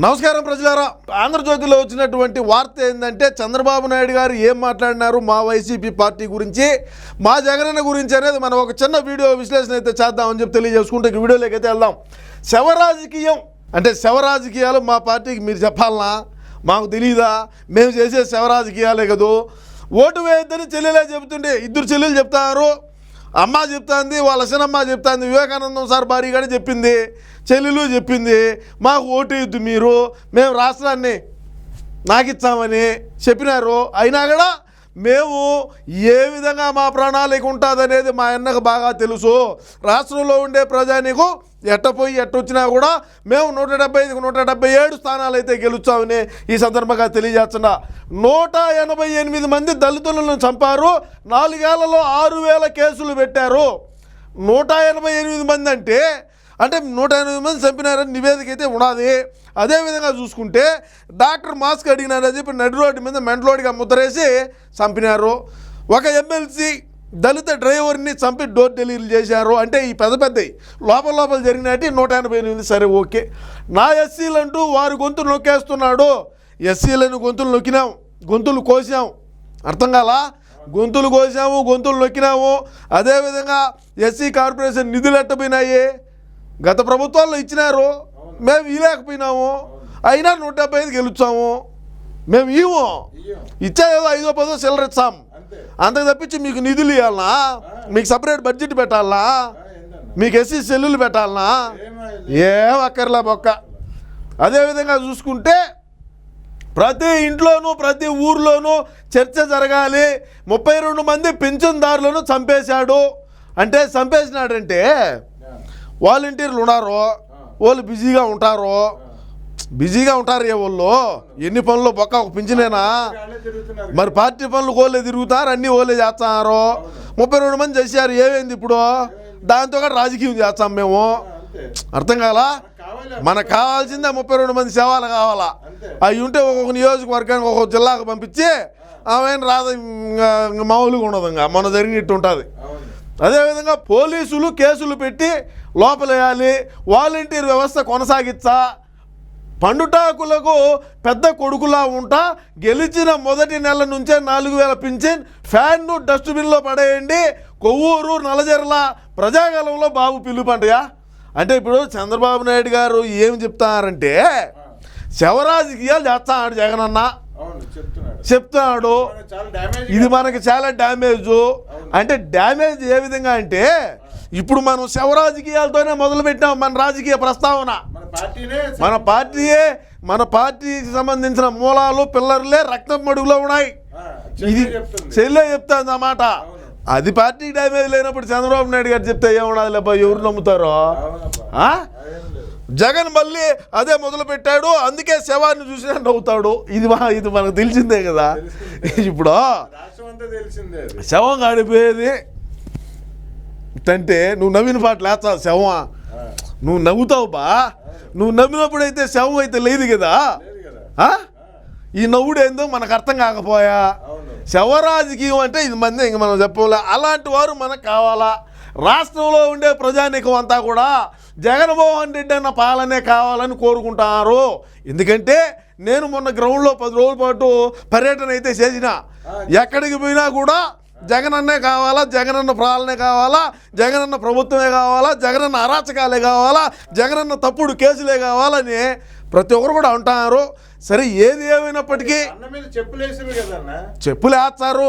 నమస్కారం ప్రజలారా. ఆంధ్రజ్యోతిలో వచ్చినటువంటి వార్త ఏంటంటే చంద్రబాబు నాయుడు గారు ఏం మాట్లాడినారు మా వైసీపీ పార్టీ గురించి మా జగనన్న గురించి అనేది మనం ఒక చిన్న వీడియో విశ్లేషణ అయితే చేద్దామని చెప్పి తెలియజేసుకుంటే వీడియోలోకి అయితే వెళ్దాం. శవ రాజకీయం అంటే శవ రాజకీయాలు మా పార్టీకి మీరు చెప్పాలనా? మాకు తెలియదా మేము చేసే శవరాజకీయాలే కదూ? ఓటు వేయద్దని చెల్లెలే చెబుతుండే ఇద్దరు చెల్లెలు చెప్తారు. అమ్మ చెప్తాంది వాళ్ళ చిన్నమ్మ చెప్తాంది వివేకానందం సార్ భార్య కానీ చెప్పింది చెల్లెలు చెప్పింది మాకు ఓటు మీరు మేము రాష్ట్రాన్ని నాకిచ్చామని చెప్పినారు. అయినా కూడా మేము ఏ విధంగా మా ప్రణాళిక ఉంటుందనేది మా అన్నకు బాగా తెలుసు. రాష్ట్రంలో ఉండే ప్రజానికు ఎట్టపోయి ఎట్టొచ్చినా కూడా మేము నూట డెబ్బై ఐదుకు నూట డెబ్బై ఏడు స్థానాలు అయితే గెలుచామని ఈ సందర్భంగా తెలియజేస్తున్నా. నూట ఎనభై ఎనిమిది మంది దళితులను చంపారు. నాలుగేళ్ళలో ఆరు వేల కేసులు పెట్టారు. నూట ఎనభై ఎనిమిది మంది అంటే అంటే నూట ఎనభై మంది చంపినారని నివేదిక అయితే ఉన్నది అదేవిధంగా చూసుకుంటే డాక్టర్ మాస్క్ అడిగినారని చెప్పి నడి రోడ్డు మీద మెంటలోడిగా ముద్రేసి చంపినారు. ఒక ఎమ్మెల్సీ దళిత డ్రైవర్ని చంపి డోర్ డెలివరీ చేశారు. అంటే ఈ పెద్ద పెద్దవి లోపల లోపల జరిగినట్టు నూట ఎనభై ఎనిమిది సరే ఓకే. నా ఎస్సీలు అంటూ వారి గొంతులు నొక్కేస్తున్నాడు. ఎస్సీలను గొంతులు నొక్కినాం గొంతులు కోసాం అర్థం కాలా? గొంతులు కోసాము గొంతులు నొక్కినాము. అదేవిధంగా ఎస్సీ కార్పొరేషన్ నిధులు ఎట్టపోయినాయి గత ప్రభుత్వాల్లో ఇచ్చినారు. మేము ఇవ్వలేకపోయినాము అయినా నూట డెబ్బై ఐదు గెలుచాము. మేము ఇవ్వము ఇచ్చా ఏదో ఐదో పదో చిల్లర ఇచ్చాం అంతే. అంతకు తప్పించి మీకు నిధులు ఇవ్వాలనా మీకు సపరేట్ బడ్జెట్ పెట్టాలనా? మీకు ఎస్సీ సెల్లులు పెట్టాలనా? ఏం అక్కర్లే బొక్క. అదేవిధంగా చూసుకుంటే ప్రతి ఇంట్లోనూ ప్రతి ఊర్లోనూ చర్చ జరగాలి. ముప్పై రెండు మంది పింఛన్దారులను చంపేశాడు. అంటే చంపేసినాడంటే వాలంటీర్లు ఉన్నారు వాళ్ళు బిజీగా ఉంటారు బిజీగా ఉంటారు ఏ వాళ్ళు. ఎన్ని పనులు బొక్క ఒక పింఛనేనా? మరి పార్టీ పనులు ఓలే తిరుగుతారు అన్ని ఓలే చేస్తున్నారు ముప్పై రెండు మంది చేశారు ఏమైంది ఇప్పుడు? దాంతో కూడా రాజకీయం చేస్తాం మేము. అర్థం కాలా? మనకు కావాల్సిందే ముప్పై రెండు మంది సేవలు కావాలా? అవి ఉంటే ఒక్కొక్క నియోజకవర్గానికి ఒక్కొక్క జిల్లాకు పంపించి ఆమె రాదు ఇంకా మామూలుగా ఉండదు ఇంకా మన జరిగినట్టు ఉంటుంది. అదేవిధంగా పోలీసులు కేసులు పెట్టి లోపలేయాలి వాలంటీర్ వ్యవస్థ కొనసాగించా పండుటాకులకు పెద్ద కొడుకులా ఉంటా గెలిచిన మొదటి నెల నుంచే నాలుగు వేల పింఛన్ ఫ్యాన్ను డస్ట్బిన్లో పడేయండి కొవ్వూరు నలజర్ల ప్రజాగలంలో బాబు పిలుపంటయా? అంటే ఇప్పుడు చంద్రబాబు నాయుడు గారు ఏం చెప్తారంటే శవరాజకీయాలు చేస్తాడు జగనన్న. చెప్తున్నాడు. ఇది మనకి చాలా డ్యామేజ్. అంటే డ్యామేజ్ ఏ విధంగా అంటే ఇప్పుడు మనం శవ రాజకీయాలతోనే మొదలు పెట్టాం మన రాజకీయ ప్రస్తావన. మన పార్టీయే మన పార్టీకి సంబంధించిన మూలాలు పిల్లర్లే రక్తం మడుగులో ఉన్నాయి. ఇది చెల్లి చెప్తాను అన్నమాట. అది పార్టీకి డ్యామేజ్ లేనప్పుడు చంద్రబాబు నాయుడు గారు చెప్తే ఏముండదు లేపా ఎవరు నమ్ముతారో? జగన్ మళ్ళీ అదే మొదలు పెట్టాడు అందుకే శవాన్ని చూసినా నవ్వుతాడు. ఇది మా ఇది మనకు తెలిసిందే కదా. ఇప్పుడు. శవం కాడిపోయేది. అంటే నువ్వు నవ్విన పాట లేస్తావు శవం? నువ్వు నవ్వుతావు బా. నువ్వు నవ్వినప్పుడైతే శవం అయితే లేదు కదా? ఈ నవ్వుడు ఏందో మనకు అర్థం కాకపోయా. అవును. శవ రాజకీయం అంటే ఇది మంది ఇంక మనం చెప్పలే. అలాంటి వారు మనకు కావాలా? రాష్ట్రంలో ఉండే ప్రజానీకం అంతా కూడా జగన్మోహన్ రెడ్డి అన్న పాలనే కావాలని కోరుకుంటున్నారు ఎందుకంటే నేను మొన్న గ్రౌండ్లో పది రోజుల పాటు పర్యటన అయితే చేసిన. ఎక్కడికి పోయినా కూడా జగనన్నే కావాలా జగనన్న పాలనే కావాలా జగనన్న ప్రభుత్వమే కావాలా జగనన్న అరాచకాలే కావాలా జగనన్న తప్పుడు కేసులే కావాలని ప్రతి ఒక్కరు కూడా అంటున్నారు సరే ఏది ఏమైనప్పటికీ చెప్పులు వేస్తారు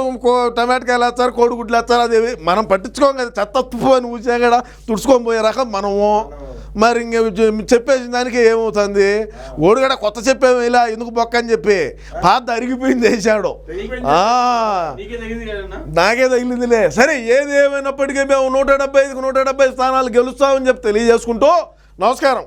టమాటకాయలు వేస్తారు కోడిగుడ్లు వేస్తారు అది మనం పట్టించుకోం కదా చెత్త తుప్పు అని ఊసా కూడా తుడుచుకొని పోయే రకం మనము. మరి ఇంక చెప్పేసిన దానికి ఏమవుతుంది? ఓడు కూడా కొత్త చెప్పేమి ఇలా ఎందుకు బొక్క అని చెప్పి పాత అరిగిపోయింది వేసాడు నాకే తగిలిందిలే. సరే ఏది ఏమైనప్పటికీ మేము నూట డెబ్బై ఐదుకు నూట డెబ్బై స్థానాలు గెలుస్తామని చెప్పి తెలియజేసుకుంటూ నమస్కారం.